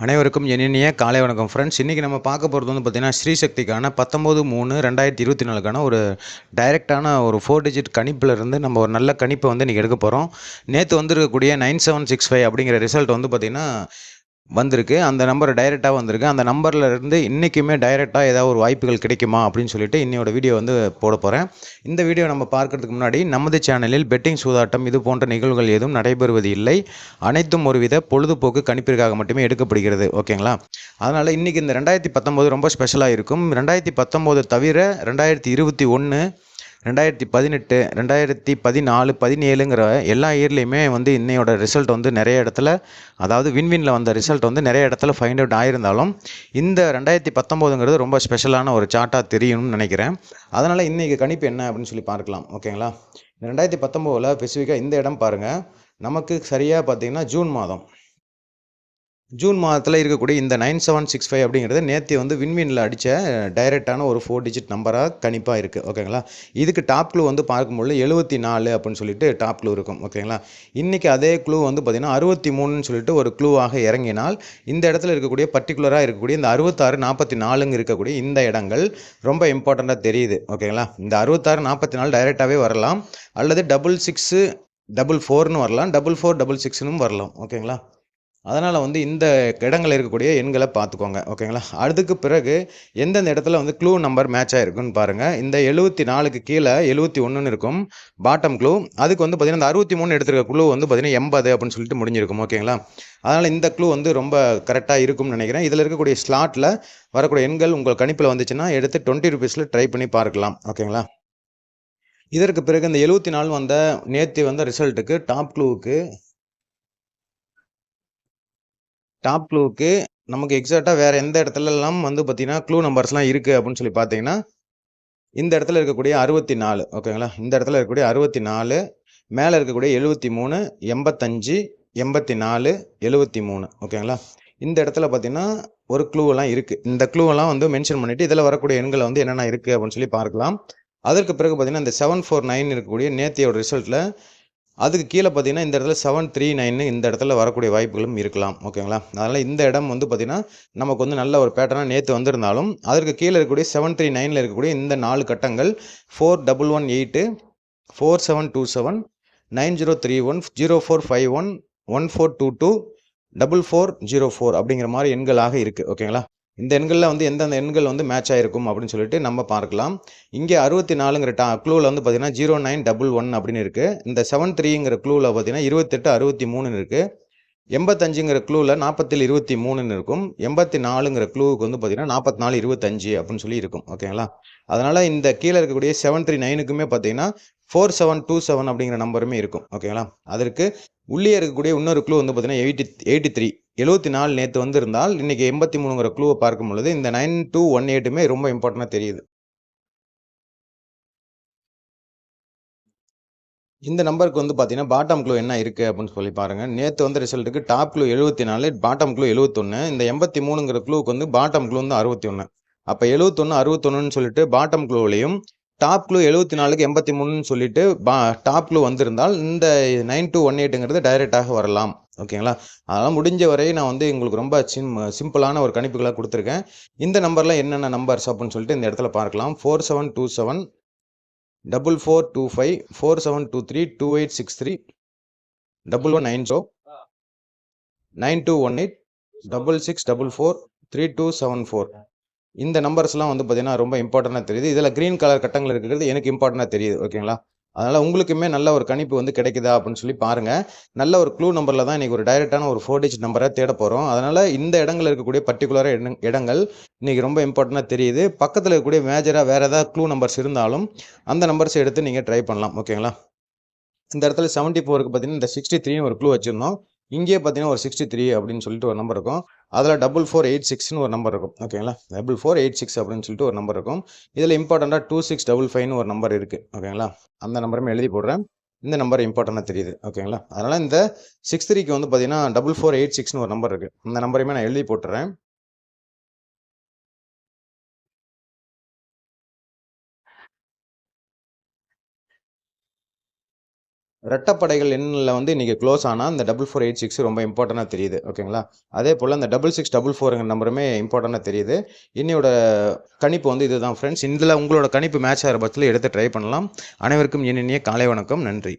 அனைவருக்கும் என்னென்ன காலை வணக்கம். ஃப்ரெண்ட்ஸ் இன்றைக்கி நம்ம பார்க்க போகிறது வந்து பார்த்திங்கன்னா ஸ்ரீசக்திக்கான பத்தொம்போது மூணு ரெண்டாயிரத்தி இருபத்தி நாலுக்கான ஒரு டைரெக்டான ஒரு ஃபோர் டிஜிட் கணிப்பிலிருந்து நம்ம ஒரு நல்ல கணிப்பை வந்து இன்றைக்கி எடுக்க போகிறோம் நேற்று வந்திருக்கக்கூடிய நைன் செவன் சிக்ஸ் ஃபைவ் அப்படிங்கிற ரிசல்ட் வந்து பார்த்திங்கன்னா வந்திருக்கு. அந்த நம்பர் டைரெக்டாக வந்திருக்கு. அந்த நம்பரில் இருந்து இன்றைக்குமே டைரெக்டாக ஏதாவது ஒரு வாய்ப்புகள் கிடைக்குமா அப்படின்னு சொல்லிட்டு இன்னையோட வீடியோ வந்து போட போகிறேன் இந்த வீடியோ நம்ம பார்க்கறதுக்கு முன்னாடி நமது சேனலில் பெட்டிங் சூதாட்டம் இது போன்ற நிகழ்வுகள் எதுவும் நடைபெறுவது இல்லை. அனைத்தும் ஒருவித பொழுதுபோக்கு கணிப்பிற்காக மட்டுமே எடுக்கப்படுகிறது. ஓகேங்களா? அதனால் இன்றைக்கி இந்த ரெண்டாயிரத்தி பத்தொம்போது ரொம்ப ஸ்பெஷலாக இருக்கும். ரெண்டாயிரத்தி பத்தொம்போது தவிர ரெண்டாயிரத்தி இருபத்தி ஒன்று ரெண்டாயிரத்தி பதினெட்டு ரெண்டாயிரத்தி பதினாலு பதினேழுங்கிற எல்லா இயர்லேயுமே வந்து இன்னையோட ரிசல்ட் வந்து நிறைய இடத்துல அதாவது வின்வினில் வந்த ரிசல்ட் வந்து நிறைய இடத்துல ஃபைண்ட் அவுட் ஆயிருந்தாலும் இந்த ரெண்டாயிரத்தி பத்தொம்போதுங்கிறது ரொம்ப ஸ்பெஷலான ஒரு சார்ட்டாக தெரியணும்னு நினைக்கிறேன். அதனால் இன்றைக்கி கணிப்பு என்ன அப்படின்னு சொல்லி பார்க்கலாம் ஓகேங்களா? இந்த ரெண்டாயிரத்தி பத்தொம்போதில் ஸ்பெசிஃபிக்காக இந்த இடம் பாருங்கள் நமக்கு சரியாக பார்த்தீங்கன்னா ஜூன் மாதம். ஜூன் மாதத்தில் இருக்கக்கூடிய இந்த நைன் செவன் சிக்ஸ் ஃபைவ் அப்படிங்கிறது நேற்று வந்து விண்மீனில் அடித்த டைரெக்டான ஒரு ஃபோர் டிஜிட் நம்பராக கணிப்பாக இருக்குது ஓகேங்களா இதுக்கு டாப் க்ளூ வந்து பார்க்கும்பொழுது எழுபத்தி நாலு அப்படின்னு சொல்லிட்டு டாப் க்ளூ இருக்கும். ஓகேங்களா இன்றைக்கி அதே க்ளூ வந்து பார்த்திங்கன்னா அறுபத்தி மூணுன்னு சொல்லிட்டு ஒரு க்ளூவாக இறங்கினால் இந்த இடத்துல இருக்கக்கூடிய பர்டிகுலராக இருக்கக்கூடிய இந்த அறுபத்தாறு நாற்பத்தி நாலுங்க இருக்கக்கூடிய இந்த இடங்கள் ரொம்ப இம்பார்ட்டண்ட்டாக தெரியுது. ஓகேங்களா இந்த அறுபத்தாறு நாற்பத்தி நாலு டைரெக்டாகவே வரலாம். அல்லது டபுள் சிக்ஸு டபுள் ஃபோர்னு வரலாம். டபுள் ஃபோர் டபுள் சிக்ஸ்னும் வரலாம். ஓகேங்களா அதனால் வந்து இந்த இடங்கள் இருக்கக்கூடிய எண்களை பார்த்துக்கோங்க ஓகேங்களா? அதுக்கு பிறகு எந்தெந்த இடத்துல வந்து க்ளூ நம்பர் மேட்ச் ஆகிருக்குன்னு பாருங்கள் இந்த எழுபத்தி நாலுக்கு கீழே எழுபத்தி ஒன்றுன்னு இருக்கும். பாட்டம் க்ளூ அதுக்கு வந்து பார்த்திங்கன்னா இந்த அறுபத்தி மூணு எடுத்துருக்க க்ளூ வந்து பார்த்திங்கன்னா எண்பது அப்படின்னு சொல்லிட்டு முடிஞ்சிருக்கும் ஓகேங்களா? அதனால் இந்த க்ளூ வந்து ரொம்ப கரெக்டாக இருக்கும்னு நினைக்கிறேன். இதில் இருக்கக்கூடிய ஸ்லாட்டில் வரக்கூடிய எண்கள் உங்கள் கணிப்பில் வந்துச்சுன்னா எடுத்து டுவெண்ட்டி ருபீஸில் ட்ரை பண்ணி பார்க்கலாம் ஓகேங்களா? இதற்கு பிறகு இந்த எழுபத்தி நாலு வந்த நேற்று வந்த ரிசல்ட்டுக்கு டாப் க்ளூவுக்கு டாப் க்ளூவுக்கு நமக்கு எக்ஸாக்டாக வேறு எந்த இடத்துலலாம் வந்து பார்த்திங்கன்னா க்ளூ நம்பர்ஸ்லாம் இருக்குது அப்படின்னு சொல்லி பார்த்தீங்கன்னா இந்த இடத்துல இருக்கக்கூடிய அறுபத்தி நாலு ஓகேங்களா? இந்த இடத்துல இருக்கக்கூடிய அறுபத்தி நாலு மேலே இருக்கக்கூடிய எழுபத்தி மூணு எண்பத்தஞ்சு எண்பத்தி நாலு எழுபத்தி மூணு ஓகேங்களா? இந்த இடத்துல பார்த்தீங்கன்னா ஒரு க்ளூவெல்லாம் இருக்குது இந்த க்ளூவெல்லாம் வந்து மென்ஷன் பண்ணிவிட்டு இதில் வரக்கூடிய எண்களை வந்து என்னென்ன இருக்குது அப்படின்னு சொல்லி பார்க்கலாம். அதற்கு பிறகு பார்த்தீங்கன்னா இந்த செவன் ஃபோர் நைன் இருக்கக்கூடிய நேத்தியோட ரிசல்ட்டில் அதுக்கு கீழே பார்த்தீங்கன்னா இந்த இடத்துல செவன் த்ரீ நைன் இந்த இடத்துல வரக்கூடிய வாய்ப்புகளும் இருக்கலாம் ஓகேங்களா? அதனால் இந்த இடம் வந்து பார்த்திங்கன்னா நமக்கு வந்து நல்ல ஒரு பேட்டர்னாக நேற்று வந்திருந்தாலும் அதற்கு கீழே இருக்கக்கூடிய செவன் த்ரீ நைனில் இருக்கக்கூடிய இந்த நாலு கட்டங்கள் four double one eight four seven two seven nine zero three one zero four five one one four two two double four zero four அப்படிங்கிற மாதிரி எண்களாக இருக்குது ஓகேங்களா? இந்த எண்களில் வந்து எந்தெந்த எண்கள் வந்து மேட்ச் ஆகிருக்கும் அப்படின்னு சொல்லிட்டு நம்ம பார்க்கலாம். இங்கே அறுபத்தி நாலுங்கிற டா க்ளூவில் வந்து பார்த்தீங்கன்னா ஜீரோ நைன் டபுள் ஒன் அப்படின்னு இருக்குது இந்த செவன் த்ரீங்கிற க்ளூவில் பார்த்தீங்கன்னா இருபத்தெட்டு அறுபத்தி மூணுன்னு இருக்குது எண்பத்தஞ்சுங்கிற க்ளூவில் நாற்பத்தில் இருபத்தி மூணுன்னு இருக்கும். எண்பத்தி நாலுங்கிற க்ளூவுக்கு வந்து பார்த்தீங்கன்னா நாற்பத்தி நாலு இருபத்தஞ்சு அப்படின்னு சொல்லி இருக்கும். ஓகேங்களா அதனால் இந்த கீழே இருக்கக்கூடிய செவன் த்ரீ நைனுக்குமே பார்த்தீங்கன்னா ஃபோர் செவன் டூ செவன் அப்படிங்கிற நம்பருமே இருக்கும். ஓகேங்களா அதற்கு உள்ளே இருக்கக்கூடிய இன்னொரு க்ளூ வந்து பார்த்தீங்கன்னா எயிட்டி எயிட்டி த்ரீ எழுபத்தி நாலு நேற்று வந்திருந்தால் இன்றைக்கி எண்பத்தி மூணுங்கிற க்ளூவை பார்க்கும் பொழுது இந்த நைன் டூ ஒன் எயிட்டுமே ரொம்ப இம்பார்ட்டண்ட்டாக தெரியுது. இந்த நம்பருக்கு வந்து பார்த்தீங்கன்னா பாட்டம் க்ளூ என்ன இருக்குது அப்படின்னு சொல்லி பாருங்கள் நேற்று வந்து ரிசல்ட்டுக்கு டாப் க்ளூ எழுபத்தி நாலு பாட்டம் க்ளூ எழுபத்தொன்று இந்த எண்பத்தி மூணுங்கிற க்ளூக்கு வந்து பாட்டம் க்ளூ வந்து அறுபத்தி ஒன்று அப்போ எழுபத்தொன்று அறுபத்தொன்னுன்னு சொல்லிட்டு பாட்டம் க்ளூவிலையும் டாப் க்ளூ எழுபத்தி நாலுக்கு எண்பத்தி மூணுன்னு சொல்லிட்டு பா டாப் க்ளூ வந்திருந்தால் இந்த நைன் டூ ஒன் எயிட்டுங்கிறது டைரெக்டாக வரலாம். ஓகேங்களா அதனால் முடிஞ்ச வரை நான் வந்து உங்களுக்கு ரொம்ப சிம் சிம்பிளான ஒரு கணிப்புகளாக கொடுத்துருக்கேன். இந்த நம்பரில் என்னென்ன நம்பர்ஸ் அப்படின்னு சொல்லிட்டு இந்த இடத்துல பார்க்கலாம். Four seven two seven double four two five four seven two three two eight six three double one nine zero nine two one eight double six double four three two seven four இந்த நம்பர்ஸ்லாம் வந்து பார்த்தீங்கன்னா ரொம்ப இம்பார்ட்டண்ட்டாக தெரியுது. இதில் green colour கட்டங்கள் இருக்கிறது எனக்கு இம்பார்ட்டண்ட்டாக தெரியுது ஓகேங்களா அதனால் உங்களுக்குமே நல்ல ஒரு கணிப்பு வந்து கிடைக்குதா அப்படின்னு சொல்லி பாருங்கள் நல்ல ஒரு க்ளூ நம்பரில் தான் இன்றைக்கி ஒரு டைரெக்டான ஒரு ஃபோர் டிஜிட் நம்பரை தேட போகிறோம் அதனால் இந்த இடங்கள் இருக்கக்கூடிய பர்டிகுலராக இடங்கள் இன்றைக்கி ரொம்ப இம்பார்ட்டண்ட்டாக தெரியுது. பக்கத்தில் இருக்கக்கூடிய மேஜராக வேறு ஏதாவது க்ளூ நம்பர்ஸ் இருந்தாலும் அந்த நம்பர்ஸை எடுத்து நீங்கள் ட்ரை பண்ணலாம் ஓகேங்களா இந்த இடத்துல செவன்ட்டி ஃபோருக்கு பார்த்தீங்கன்னா இந்த சிக்ஸ்டி த்ரீன்னு ஒரு க்ளூ வச்சுருந்தோம். இங்கேயே பார்த்தீங்கன்னா ஒரு சிக்ஸ்டி த்ரீ அப்படின்னு சொல்லிட்டு ஒரு நம்பர் இருக்கும். அதில் டபுள் ஃபோர் எயிட் சிக்ஸ்னு ஒரு நம்பர் இருக்கும். ஓகேங்களா டபுள் ஃபோர் எயிட் சிக்ஸ் அப்படின்னு சொல்லிட்டு ஒரு நம்பர் இருக்கும். இதில் இம்பார்ட்டண்ட்டாக டூ சிக்ஸ் டபுள் ஃபைவ்னு ஒரு நம்பர் இருக்குது ஓகேங்களா அந்த நம்பருமே எழுதி போடுறேன். இந்த நம்பர் இம்பார்ட்டண்ட்டாக தெரியுது. ஓகேங்களா அதனால் இந்த சிக்ஸ் த்ரீக்கு வந்து பார்த்தீங்கன்னா டபுள் ஃபோர் எயிட் சிக்ஸ்னு ஒரு நம்பர் இருக்குது அந்த நம்பரையுமே நான் எழுதி போட்டுறேன். ரெட்டப்படைகள் எண்ணில் வந்து இன்றைக்கி க்ளோஸ் ஆனால் இந்த டபுள் ஃபோர் எயிட் சிக்ஸ் ரொம்ப இம்பார்ட்டண்ட்டாக தெரியுது. ஓகேங்களா அதே போல் அந்த டபுள் சிக்ஸ் டபுள் ஃபோருங்கிற நம்பருமே இம்பார்ட்டண்ட்டாக தெரியுது. இன்னையோட கணிப்பு வந்து இதுதான் ஃப்ரெண்ட்ஸ் இதில் உங்களோட கணிப்பு மேட்ச் ஆகிற பட்சத்தில் எடுத்து ட்ரை பண்ணலாம். அனைவருக்கும் இனிய காலை வணக்கம். நன்றி.